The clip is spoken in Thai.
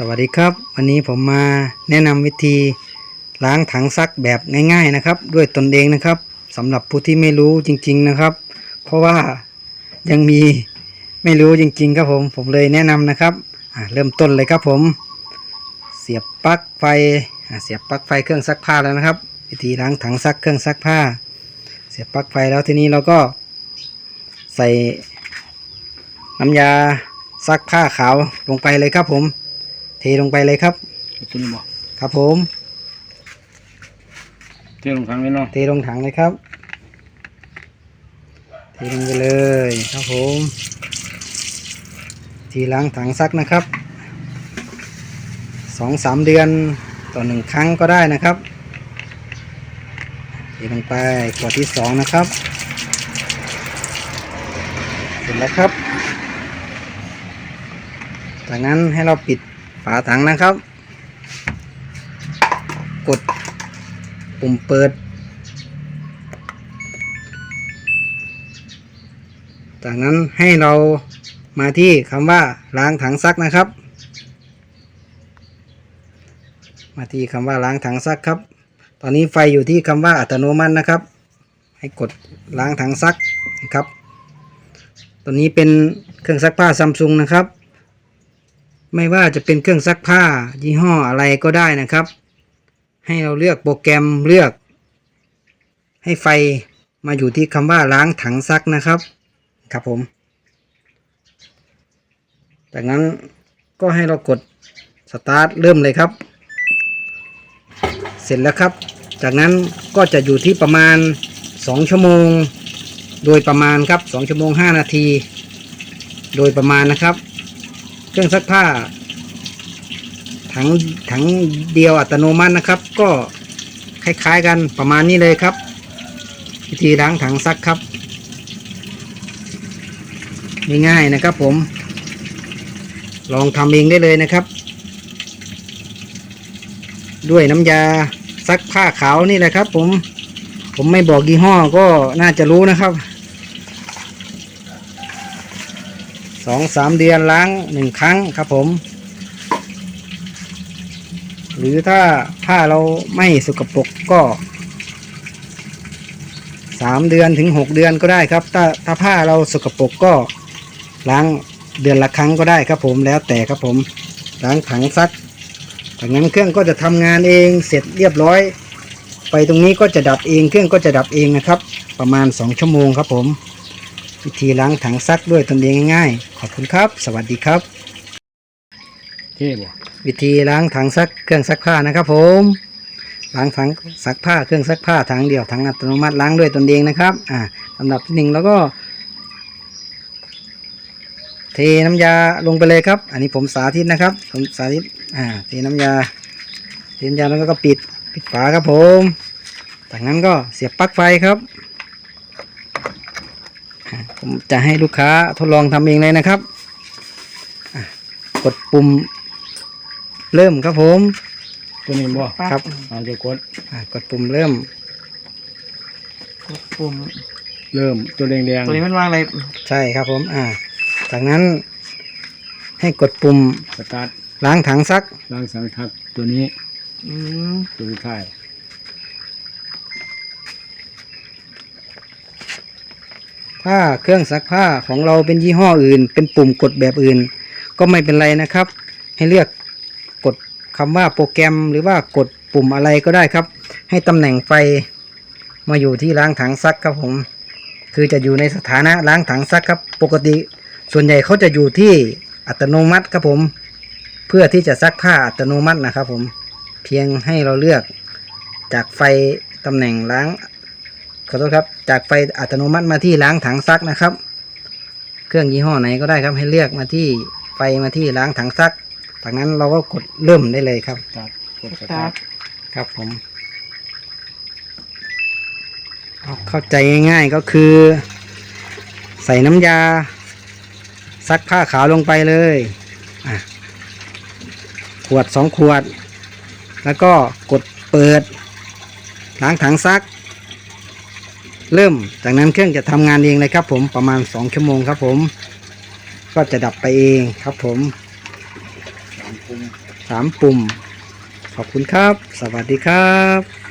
สวัสดีครับ วันนี้ผมมาแนะนำวิธีล้างถังซักแบบง่ายๆนะครับ ด้วยตนเองนะครับสำหรับผู้ที่ไม่รู้จริง ๆนะครับ เพราะว่ายังมีไม่รู้จริง ๆ ครับผมผมเลยแนะนำนะครับเริ่มต้นเลยครับผม เสียบปลั๊กไฟเสียบปลั๊กไฟเครื่องซักผ้าแล้วนะครับ วิธีล้างถังซักเครื่องซักผ้า เสียบปลั๊กไฟแล้วทีนี้เราก็ใส่น้ำยาซักผ้าขาวลงไปเลยครับผม ลงไปเลยครับตัวนี้บ่ครับผมเที่ยวลงทางนี้เนาะเทลงถังเลยครับเทลงไปเลยครับผมทีล้างถังซักนะครับสองสามเดือนต่อหนึ่งครั้งก็ได้นะครับเทลงไปขวดที่สองนะครับเสร็จแล้วครับ จากนั้นให้เราปิด ฝาถังนะครับ กดปุ่มเปิด จากนั้นให้เรามาที่คำว่าล้างถังซักนะครับ มาที่คำว่าล้างถังซักครับ ตอนนี้ไฟอยู่ที่คำว่าอัตโนมัตินะครับ ให้กดล้างถังซักครับ ตัวนี้เป็นเครื่องซักผ้าซัมซุงนะครับ ไม่ว่าจะเป็นเครื่องซักผ้า ยี่ห้ออะไรก็ได้นะครับ ให้เราเลือกโปรแกรมเลือก ให้ไฟมาอยู่ที่คำว่าล้างถังซักนะครับ ครับผม จากนั้นก็ให้เรากดสตาร์ทเริ่มเลยครับ เสร็จแล้วครับ จากนั้นก็จะอยู่ที่ประมาณ 2 ชั่วโมง โดยประมาณครับ 2 ชั่วโมง 5 นาที โดยประมาณนะครับ เครื่องซักผ้า ถังถังเดียวอัตโนมัตินะครับ ก็คล้ายๆกันประมาณนี้เลยครับ วิธีล้างถังซักครับง่ายๆนะครับ ผม ลองทำเองได้เลยนะครับ ด้วยน้ำยาซักผ้าขาวนี่แหละครับ ผม ผมไม่บอกยี่ห้อก็น่าจะรู้นะครับ สองสามเดือนล้างหนึ่งครั้งครับผม หรือถ้าผ้าเราไม่สกปรกก็สามเดือนถึงหกเดือนก็ได้ครับ ถ้าถ้าผ้าเราสกปรกก็ล้างเดือนละครั้งก็ได้ครับผมแล้วแต่ครับผมล้างถังซักจากนั้นเครื่องก็จะทำงานเองเสร็จเรียบร้อย ไปตรงนี้ก็จะดับเองเครื่องก็จะดับเองนะครับ ประมาณ 2 ชั่วโมงครับผม วิธีล้างถังซักด้วยตนเองง่ายๆ ขอบคุณครับ สวัสดีครับ เที่บ่วิธีล้างถังซักเครื่องซักผ้านะครับผมล้างถังซักผ้าเครื่องซักผ้าถังเดียวถังอัตโนมัติล้างด้วยตนเองนะครับ อ่าลำดับที่หนึ่งแล้วก็ เทน้ำยาลงไปเลยครับ อันนี้ผมสาธิตนะครับ ผมสาธิต อ่า เทน้ำยา เทน้ำยาแล้วก็ปิด ปิดฝาครับผม จากนั้นก็เสียบปลั๊กไฟครับอ่า ผมจะให้ลูกค้าทดลองทำเองเลยนะครับอะกดปุ่มเริ่มครับผมตัวนี้บ่ครับเอาเดี๋ยวกดอ่ากดปุ่มเริ่ม กดปุ่มเริ่มตัวแดงตัวนี้มันวางอะไรใช่ครับผมอ่า จากนั้น ให้กดปุ่มๆสตาร์ทล้างถังซักล้างสังทักตัวนี้อืมตัวสุดท้าย ถ้า เครื่องซักผ้าของเราเป็นยี่ห้ออื่น เป็นปุ่มกดแบบอื่น ก็ไม่เป็นไรนะครับ ให้เลือกกดคำว่าโปรแกรมหรือว่ากดปุ่มอะไรก็ได้ครับ ให้ตำแหน่งไฟมาอยู่ที่ล้างถังซักครับผม คือจะอยู่ในสถานะล้างถังซักครับ ปกติ ส่วนใหญ่เขาจะอยู่ที่อัตโนมัติครับผม เพื่อที่จะซักผ้าอัตโนมัตินะครับผม เพียงให้เราเลือกจากไฟตำแหน่งล้าง ขอโทษครับ จากไฟอัตโนมัติมาที่ล้างถังซักนะครับ เครื่องยี่ห้อไหนก็ได้ครับ ให้เลือกมาที่ไฟมาที่ล้างถังซัก จากนั้นเราก็กดเริ่มได้เลยครับสตาร์ทกดสสตาตาร์ร์ททครับผมเอาเข้าใจง่ายๆก็คือ ใส่น้ำยา ซักผ้าขาวลงไปเลยอะขวดสองขวด แล้วก็กดเปิด ล้างถังซัก เริ่มจากนั้นเครื่องจะทำงานเองเลยครับ ผมประมาณ 2 ชั่วโมงครับ ผม ก็จะดับไปเองครับ ผมสามปุ่มขอบคุณครับ สวัสดีครับ